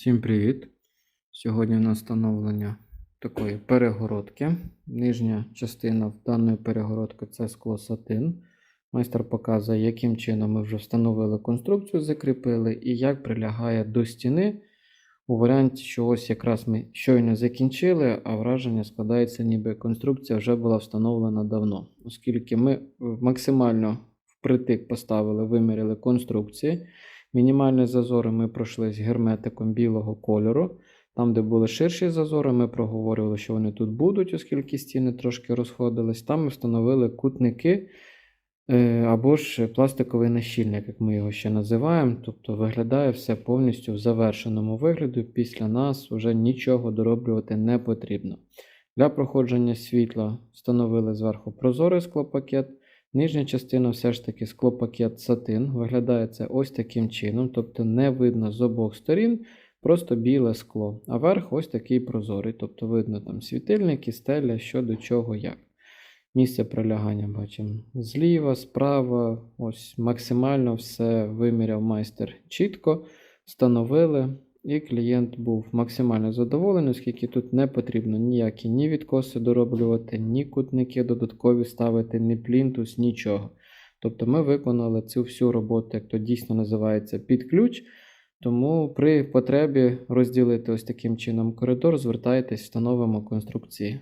Всім привіт! Сьогодні у нас встановлення такої перегородки. Нижня частина даної перегородки це скло сатин. Майстер показує, яким чином ми вже встановили конструкцію, закріпили і як прилягає до стіни. У варіанті, що ось якраз ми щойно закінчили, а враження складається, ніби конструкція вже була встановлена давно, оскільки ми максимально впритик поставили, виміряли конструкції. Мінімальні зазори ми пройшли з герметиком білого кольору. Там, де були ширші зазори, ми проговорювали, що вони тут будуть, оскільки стіни трошки розходились. Там ми встановили кутники е, або ж пластиковий нащільник, як ми його ще називаємо. Тобто виглядає все повністю в завершеному вигляді. Після нас вже нічого дороблювати не потрібно. Для проходження світла встановили зверху прозорий склопакет. Нижня частина все ж таки склопакет сатин. Виглядає це ось таким чином, тобто не видно з обох сторін, просто біле скло. А верх ось такий прозорий, тобто видно там світильники, стеля, що до чого як. Місце прилягання бачимо зліва, справа, ось максимально все виміряв майстер чітко, встановили. І клієнт був максимально задоволений, оскільки тут не потрібно ніякі ні відкоси дороблювати, ні кутники додаткові ставити, ні плінтус, нічого. Тобто ми виконали цю всю роботу, як то дійсно називається, під ключ. Тому при потребі розділити ось таким чином коридор, звертайтесь, встановимо конструкції.